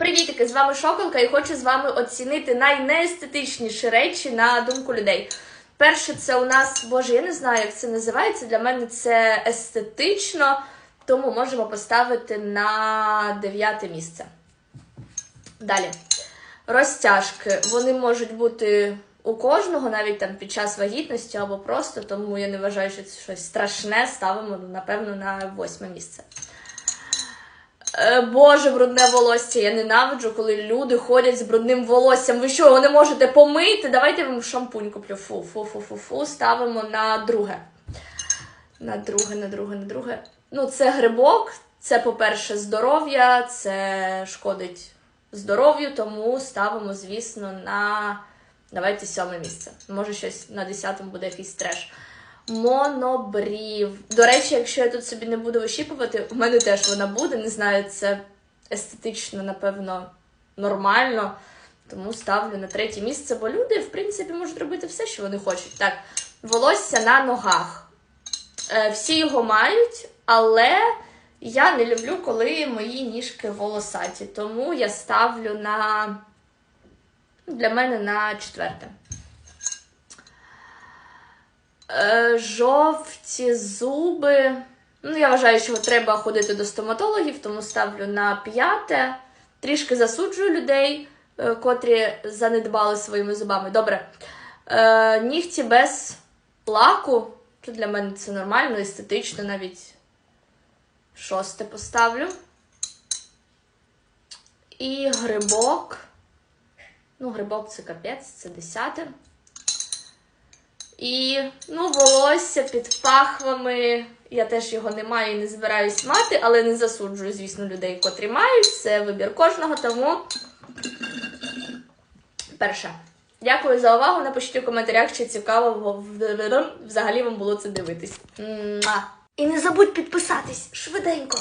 Привітики, з вами Шоколка і хочу з вами оцінити найнеестетичніші речі на думку людей. Перше, це у нас, боже, я не знаю, як це називається. Для мене це естетично, тому можемо поставити на дев'яте місце. Далі. Розтяжки. Вони можуть бути у кожного, навіть там під час вагітності або просто, тому я не вважаю, що це щось страшне. Ставимо, напевно, на восьме місце. Е, Боже, брудне волосся. Я ненавиджу, коли люди ходять з брудним волоссям. Ви що, його не можете помити? Давайте я вам шампунь куплю. Фу, фу, фу, фу, фу. Ставимо на друге. На друге, на друге, на друге. Ну, це грибок. Це, по-перше, здоров'я, це шкодить здоров'ю, тому ставимо, звісно, на давайте сьоме місце. Може, щось на десятому буде якийсь треш. Монобрів. До речі, якщо я тут собі не буду вищіпувати, у мене теж вона буде. Не знаю, це естетично, напевно, нормально. Тому ставлю на третє місце, бо люди, в принципі, можуть робити все, що вони хочуть. Так, волосся на ногах. Е, всі його мають, але я не люблю, коли мої ніжки волосаті. Тому я ставлю на для мене на четверте. Е, жовті зуби. Ну, я вважаю, що треба ходити до стоматологів, тому ставлю на п'яте. Трішки засуджую людей, е, котрі занедбали своїми зубами. Добре. Е, нігті без лаку. Тут для мене це нормально, естетично, навіть шосте поставлю. І грибок. Ну, грибок це капець, це десяте. І ну, волосся під пахвами. Я теж його не маю і не збираюсь мати, але не засуджую, звісно, людей, котрі мають. Це вибір кожного, тому перше. Дякую за увагу. Напишіть у коментарях, чи цікаво взагалі вам було це дивитись. І не забудь підписатись швиденько.